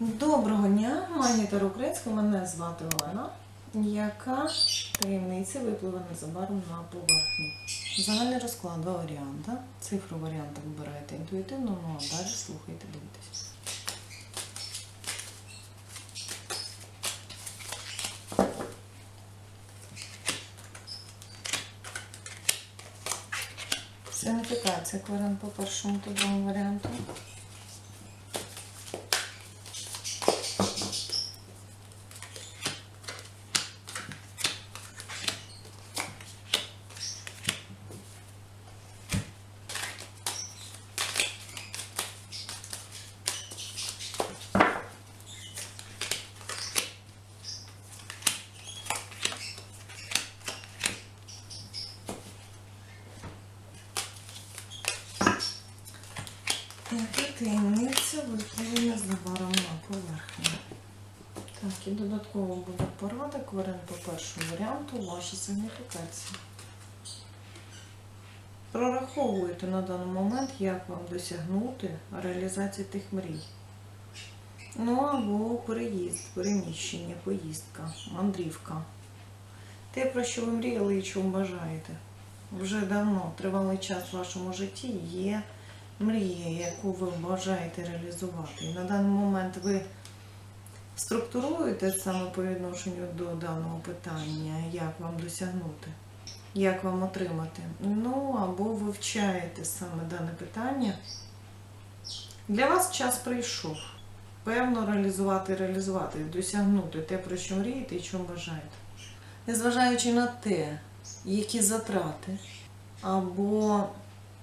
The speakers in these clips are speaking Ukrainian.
Доброго дня, магія Таро Українська, мене звати Олена. Яка таємниця випливе незабаром на поверхню? Загальний розклад два варіанти. Цифру варіанта вибираєте інтуїтивно, ну а далі слухайте, дивитесь. Сигніфікація кварен по першому другому варіанту. Яка таємниця випливе незабаром на поверхню? Так, і додатково буде порада кварен по першому варіанту ваші сигніфікації. Прораховуйте на даний момент, як вам досягнути реалізації тих мрій. Ну або переїзд, переміщення, поїздка, мандрівка. Те, про що ви мріяли і чого бажаєте. Вже давно, тривалий час в вашому житті є мрія, яку ви бажаєте реалізувати. І на даний момент ви структуруєте саме по відношенню до даного питання, як вам досягнути, як вам отримати. Ну або вивчаєте саме дане питання. Для вас час прийшов. Певно, реалізувати, реалізувати, досягнути те, про що мрієте і чому бажаєте. Незважаючи на те, які затрати або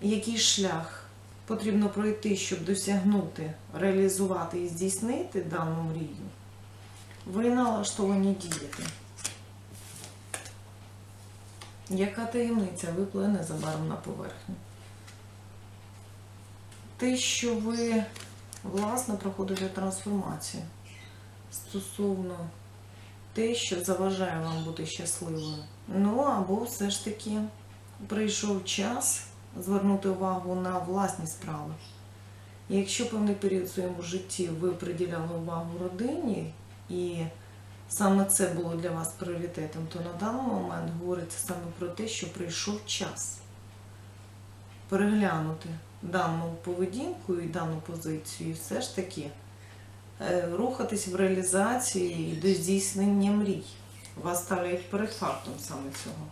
який шлях потрібно пройти, щоб досягнути, реалізувати і здійснити дану мрію, ви налаштовані діяти. Яка таємниця випливе незабаром на поверхню? Те, що ви, власне, проходите трансформацію стосовно те, що заважає вам бути щасливою. Ну або все ж таки прийшов час звернути увагу на власні справи. І Якщо певний період в своєму житті ви приділяли увагу родині, і саме це було для вас пріоритетом, то на даний момент говориться саме про те, що прийшов час переглянути дану поведінку і дану позицію, і все ж таки е, рухатись в реалізації до здійснення мрій. Вас ставлять перед фактом саме цього.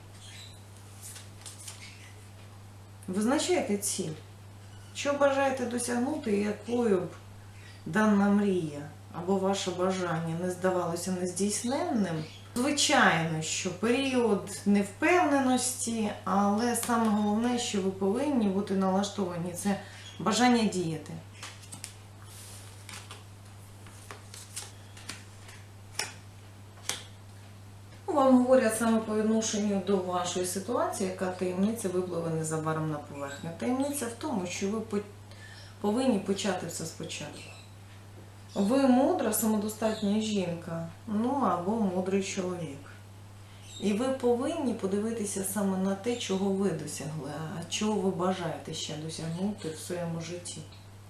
Визначайте ціль. Що бажаєте досягнути, і якою б дана мрія або ваше бажання не здавалося нездійсненним. Звичайно, що період невпевненості, але саме головне, що ви повинні бути налаштовані, це бажання діяти. Вам говорять саме по відношенню до вашої ситуації, яка таємниця випливе незабаром на поверхню. Таємниця в тому, що ви повинні почати все спочатку. Ви мудра, самодостатня жінка, ну або мудрий чоловік. І ви повинні подивитися саме на те, чого ви досягли, а чого ви бажаєте ще досягнути в своєму житті.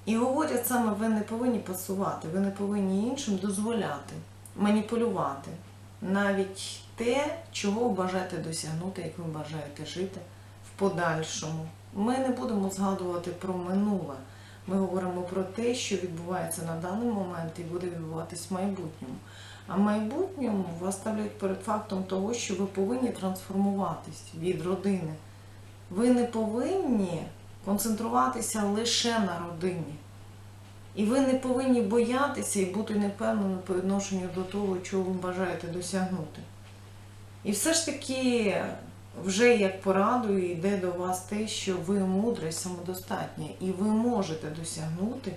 І говорять саме, ви не повинні пасувати, ви не повинні іншим дозволяти, маніпулювати навіть те, чого ви бажаєте досягнути, як ви бажаєте жити в подальшому. Ми не будемо згадувати про минуле. Ми говоримо про те, що відбувається на даний момент і буде відбуватись в майбутньому. А в майбутньому вас ставлять перед фактом того, що ви повинні трансформуватись від родини. Ви не повинні концентруватися лише на родині. І ви не повинні боятися і бути непевними по відношенню до того, чого ви бажаєте досягнути. І все ж таки, вже як порадою йде до вас те, що ви мудра і самодостатня, і ви можете досягнути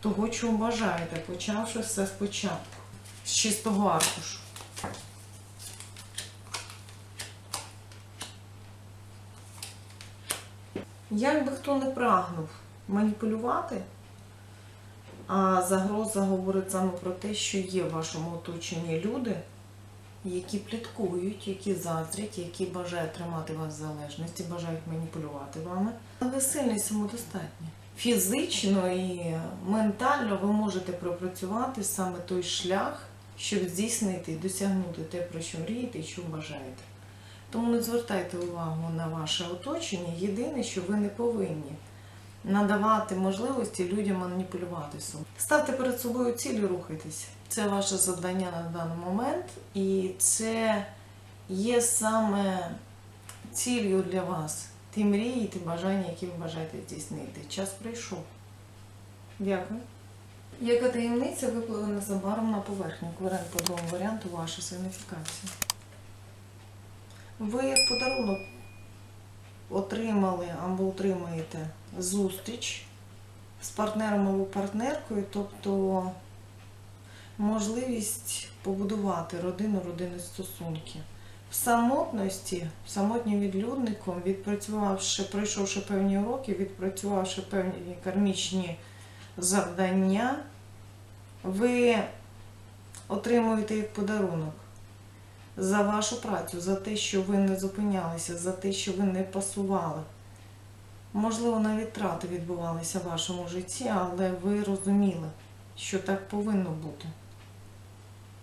того, чого бажаєте, почавши все спочатку, з чистого аркушу. Як би хто не прагнув маніпулювати, а загроза говорить саме про те, що є в вашому оточенні люди, які пліткують, які заздрять, які бажають тримати вас в залежності, бажають маніпулювати вами. Але сильні самодостатні. фізично і ментально ви можете пропрацювати саме той шлях, щоб здійснити і досягнути те, про що мрієте і що бажаєте. Тому не звертайте увагу на ваше оточення. Єдине, що ви не повинні надавати можливості людям маніпулювати собою. Ставте перед собою ціль і рухайтеся. Це ваше завдання на даний момент, і це є саме ціллю для вас. Ті мрії, ті бажання, які ви бажаєте здійснити. Час прийшов. Дякую. Яка таємниця випливе незабаром на поверхню? Варіант по другому варіанту ваша сигніфікація. Ви як подарунок отримали або отримаєте зустріч з партнером або партнеркою, тобто можливість побудувати родину, родинні стосунки. В самотності, самотнім відлюдником, відпрацювавши, пройшовши певні уроки, відпрацювавши певні кармічні завдання, ви отримуєте як подарунок за вашу працю, за те, що ви не зупинялися, за те, що ви не пасували. Можливо, навіть трати відбувалися в вашому житті, але ви розуміли, що так повинно бути.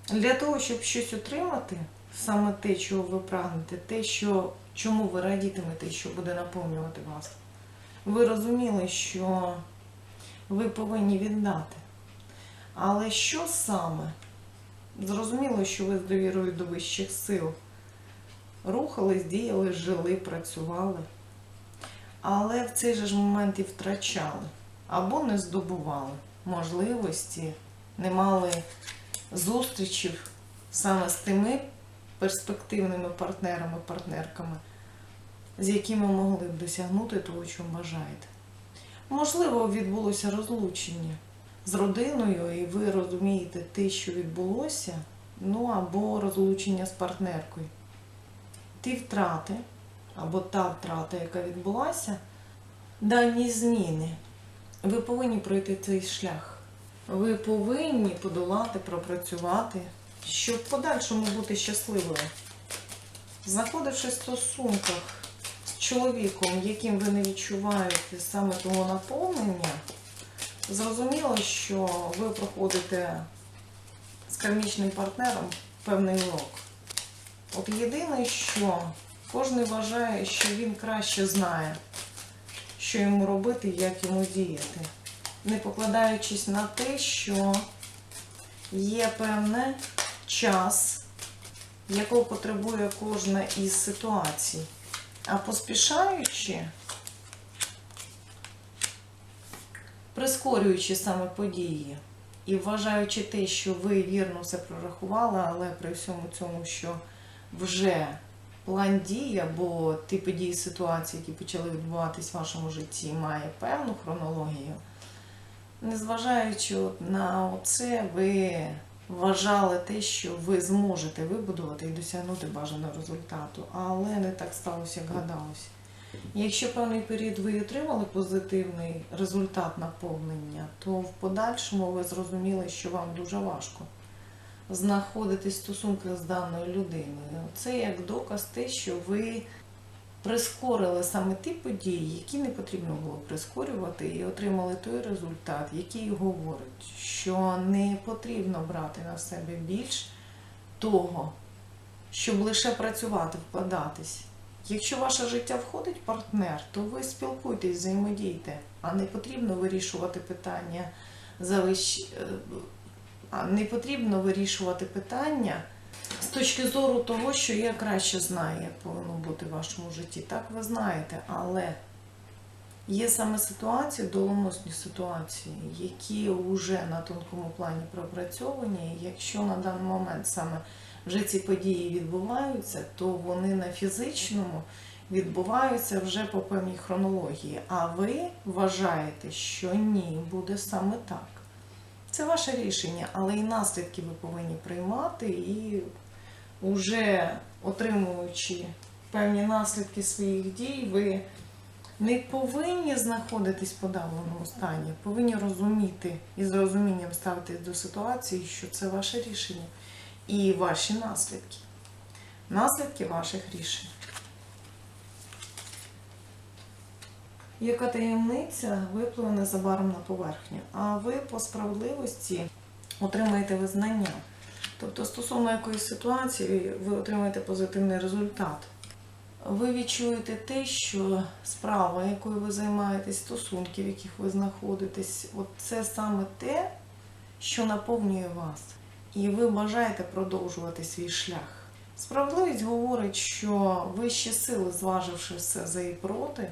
Для того, щоб щось отримати, саме те, чого ви прагнете, те, що, чому ви радітимете, що буде наповнювати вас, ви розуміли, що ви повинні віддати. Але що саме? Зрозуміло, що ви з довірою до вищих сил рухались, діяли, жили, працювали. Але в цей же ж момент і втрачали або не здобували можливості, не мали зустрічів саме з тими перспективними партнерами, партнерками, з якими могли б досягнути того, чого бажаєте. Можливо, відбулося розлучення з родиною, і ви розумієте те, що відбулося, ну або розлучення з партнеркою. Ті втрати, або та втрата, яка відбулася, дані зміни. Ви повинні пройти цей шлях. Ви повинні подолати, пропрацювати, щоб в подальшому бути щасливою. Знаходившись в стосунках з чоловіком, яким ви не відчуваєте саме того наповнення, зрозуміло, що ви проходите з кармічним партнером певний урок. От єдине, що кожен вважає, що він краще знає, що йому робити, як йому діяти, не покладаючись на те, що є певний час, якого потребує кожна із ситуацій. А поспішаючи, прискорюючи саме події і вважаючи те, що ви вірно все прорахували, але при всьому цьому, що вже план дій або ті події ситуації, які почали відбуватись в вашому житті, має певну хронологію. Незважаючи на це, ви вважали те, що ви зможете вибудувати і досягнути бажаного результату, але не так сталося, як гадалося. Якщо певний період ви отримали позитивний результат наповнення, то в подальшому ви зрозуміли, що вам дуже важко знаходитись в стосунках з даною людиною. Це як доказ те, що ви прискорили саме ті події, які не потрібно було прискорювати, і отримали той результат, який говорить, що не потрібно брати на себе більш того, щоб лише працювати, вкладатись. Якщо ваше життя входить партнер, то ви спілкуйтесь, взаємодійте, а не потрібно вирішувати питання завищ... е, а не потрібно вирішувати питання з точки зору того, що я краще знаю, як повинно бути в вашому житті. Так ви знаєте, але є саме ситуації, долоносні ситуації, які вже на тонкому плані пропрацьовані. Якщо на даний момент саме вже ці події відбуваються, то вони на фізичному відбуваються вже по певній хронології. А ви вважаєте, що ні, буде саме так. Це ваше рішення, але і наслідки ви повинні приймати, і вже отримуючи певні наслідки своїх дій, ви не повинні знаходитись в подавленому стані, повинні розуміти і з розумінням ставитись до ситуації, що це ваше рішення і ваші наслідки. Наслідки ваших рішень. яка таємниця випливе незабаром на поверхню. А ви по справедливості отримаєте визнання. Тобто, стосовно якоїсь ситуації, ви отримаєте позитивний результат. Ви відчуєте те, що справа, якою ви займаєтесь, стосунки, в яких ви знаходитесь, от це саме те, що наповнює вас. І ви бажаєте продовжувати свій шлях. Справедливість говорить, що вищі сили, зваживши все за і проти,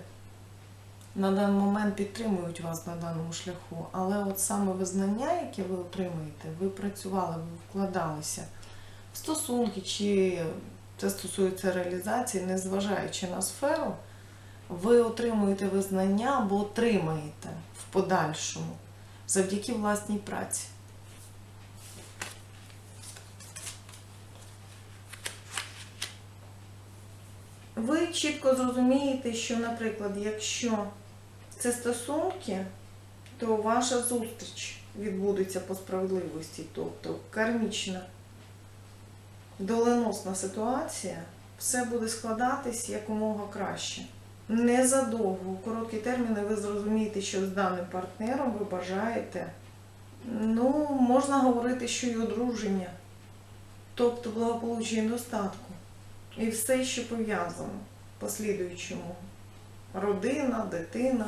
на даний момент підтримують вас на даному шляху. Але от саме визнання, яке ви отримуєте, ви працювали, ви вкладалися в стосунки, чи це стосується реалізації, незважаючи на сферу, ви отримуєте визнання або отримаєте в подальшому завдяки власній праці. Ви чітко зрозумієте, що, наприклад, якщо це стосунки, то ваша зустріч відбудеться по справедливості, тобто кармічна, доленосна ситуація, все буде складатись якомога краще. Незадовго, у короткі терміни, ви зрозумієте, що з даним партнером ви бажаєте, ну, можна говорити, що й одруження, тобто благополуччя і достатку. І все, що пов'язано послідуючому. Родина, дитина,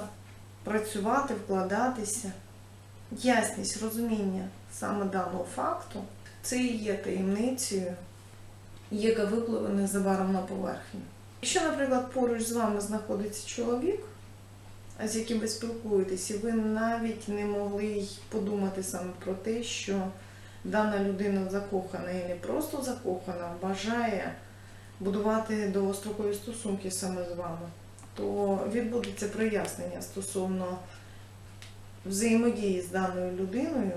працювати, вкладатися. Ясність, розуміння саме даного факту це і є таємницею, яка випливе незабаром на поверхню. Якщо, наприклад, поруч з вами знаходиться чоловік, з яким ви спілкуєтесь, і ви навіть не могли й подумати саме про те, що дана людина закохана і не просто закохана, бажає будувати довгострокові стосунки саме з вами, то відбудеться прояснення стосовно взаємодії з даною людиною,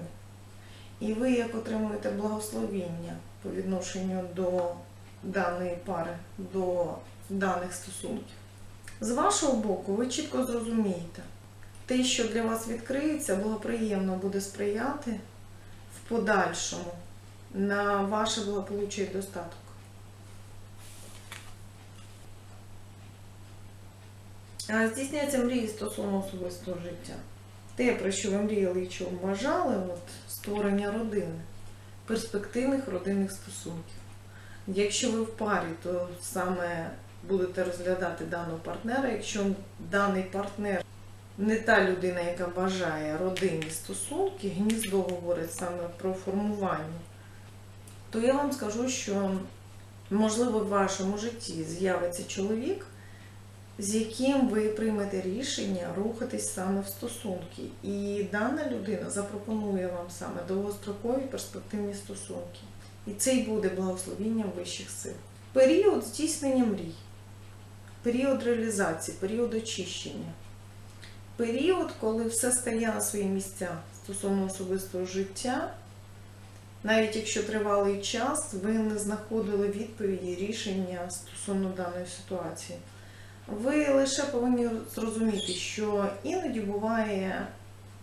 і ви як отримуєте благословіння по відношенню до даної пари, до даних стосунків. З вашого боку, ви чітко зрозумієте, те, що для вас відкриється, благоприємно буде сприяти в подальшому на ваше благополуччя і достаток. А Здійсняться мрії стосовно особистого життя. Те, про що ви мріяли і чого бажали, от створення родини, перспективних родинних стосунків. Якщо ви в парі, то саме будете розглядати даного партнера. Якщо даний партнер не та людина, яка бажає родинні стосунки, гніздо говорить саме про формування, то я вам скажу, що можливо в вашому житті з'явиться чоловік, з яким ви приймете рішення рухатись саме в стосунки. І дана людина запропонує вам саме довгострокові перспективні стосунки. І це й буде благословінням вищих сил. Період здійснення мрій, період реалізації, період очищення, період, коли все стає на свої місця стосовно особистого життя. Навіть якщо тривалий час, ви не знаходили відповіді рішення стосовно даної ситуації. Ви лише повинні зрозуміти, що іноді буває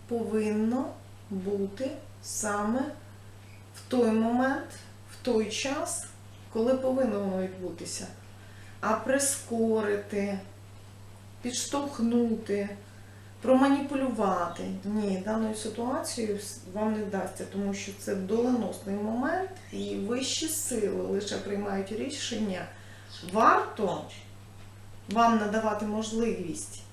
повинно бути саме в той момент, в той час, коли повинно воно відбутися. А прискорити, підштовхнути, проманіпулювати. Ні, даною ситуацією вам не вдасться, тому що це доленосний момент, і вищі сили лише приймають рішення. Варто вам надавати можливість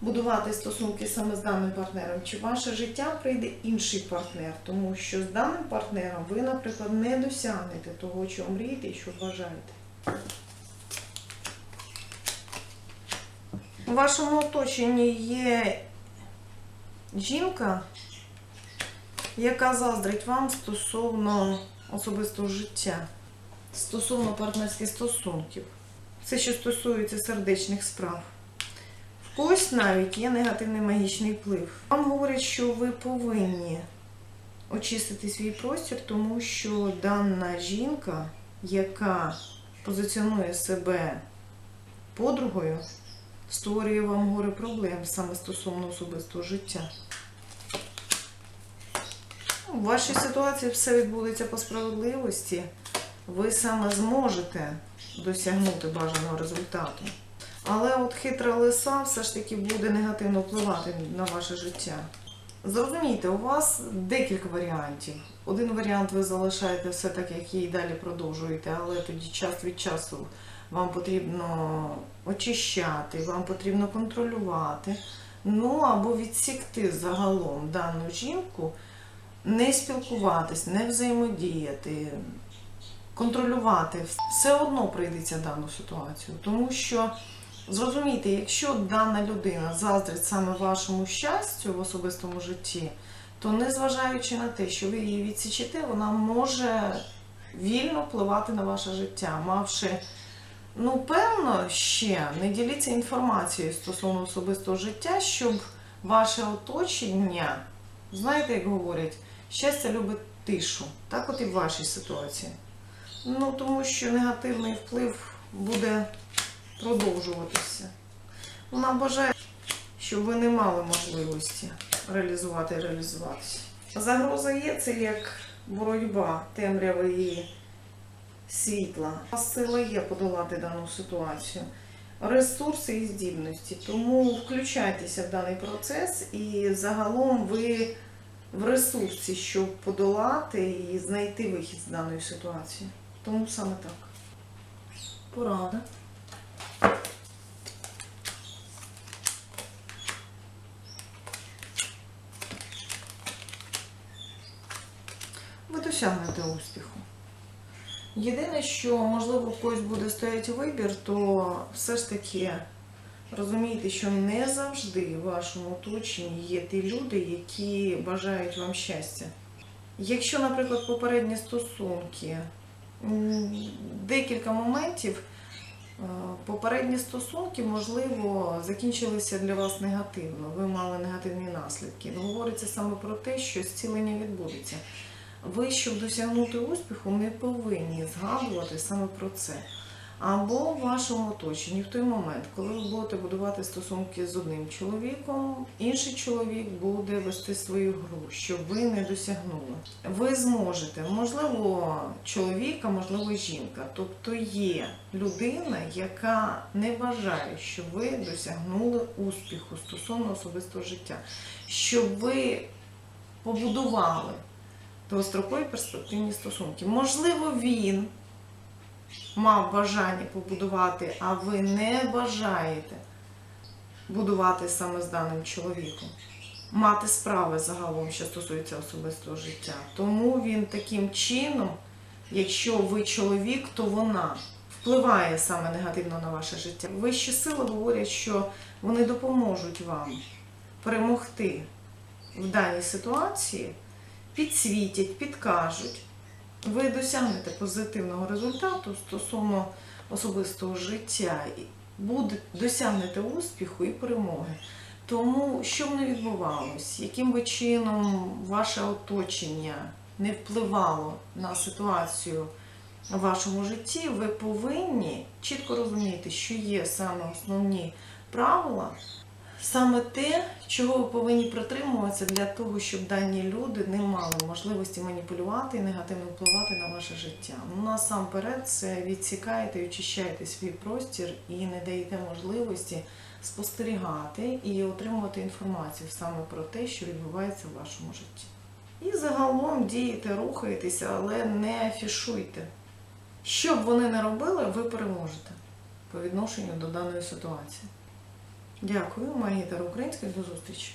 будувати стосунки саме з даним партнером, чи в ваше життя прийде інший партнер, тому що з даним партнером ви, наприклад, не досягнете того, чого мрієте і що бажаєте. У вашому оточенні є жінка, яка заздрить вам стосовно особистого життя, стосовно партнерських стосунків. Все, що стосується сердечних справ. В когось навіть є негативний магічний вплив. Вам говорять, що ви повинні очистити свій простір, тому що дана жінка, яка позиціонує себе подругою, створює вам горе проблем саме стосовно особистого життя. У вашій ситуації все відбудеться по справедливості. Ви саме зможете досягнути бажаного результату. Але от хитра лиса все ж таки буде негативно впливати на ваше життя. Зрозумійте, у вас декілька варіантів. Один варіант ви залишаєте все так, як є, і далі продовжуєте, але тоді час від часу вам потрібно очищати, вам потрібно контролювати. Ну або відсікти загалом дану жінку, не спілкуватись, не взаємодіяти, контролювати. Все одно прийдеться дану ситуацію. Тому що зрозумійте, якщо дана людина заздрить саме вашому щастю в особистому житті, то незважаючи на те, що ви її відсічете, вона може вільно впливати на ваше життя, мавши. Ну, певно, ще не діліться інформацією стосовно особистого життя, щоб ваше оточення, знаєте, як говорять, щастя любить тишу. Так от і в вашій ситуації. Ну, тому що негативний вплив буде продовжуватися. Вона бажає, щоб ви не мали можливості реалізувати і реалізуватися. Загроза є це як боротьба темряви і світла. У вас сила є подолати дану ситуацію. Ресурси і здібності. Тому включайтеся в даний процес і загалом ви в ресурсі, щоб подолати і знайти вихід з даної ситуації. Тому саме так. Порада. Ви досягнете успіху. Єдине, що можливо в когось буде стояти вибір, то все ж таки розумійте, що не завжди в вашому оточенні є ті люди, які бажають вам щастя. Якщо, наприклад, попередні стосунки, декілька моментів, е, попередні стосунки, можливо, закінчилися для вас негативно, ви мали негативні наслідки. Говориться саме про те, що зцілення відбудеться. Ви, щоб досягнути успіху, не повинні згадувати саме про це. Або в вашому оточенні в той момент, коли ви будете будувати стосунки з одним чоловіком, інший чоловік буде вести свою гру, щоб ви не досягнули. Ви зможете, можливо, чоловіка, можливо, жінка. Тобто є людина, яка не бажає, щоб ви досягнули успіху стосовно особистого життя, щоб ви побудували довгострокові перспективні стосунки. Можливо, він мав бажання побудувати, а ви не бажаєте будувати саме з даним чоловіком. Мати справи загалом, що стосується особистого життя. Тому він таким чином, якщо ви чоловік, то вона впливає саме негативно на ваше життя. Вищі сили говорять, що вони допоможуть вам перемогти в даній ситуації підсвітять, підкажуть, ви досягнете позитивного результату стосовно особистого життя, буде, досягнете успіху і перемоги. Тому, що б не відбувалось, яким би чином ваше оточення не впливало на ситуацію в вашому житті, ви повинні чітко розуміти, що є саме основні правила, саме те, чого ви повинні притримуватися для того, щоб дані люди не мали можливості маніпулювати і негативно впливати на ваше життя. Ну, насамперед, це відсікаєте і очищаєте свій простір і не даєте можливості спостерігати і отримувати інформацію саме про те, що відбувається в вашому житті. І загалом дієте, рухаєтеся, але не афішуйте. Що б вони не робили, ви переможете по відношенню до даної ситуації. Дякую, Магітер Українська, до зустрічі.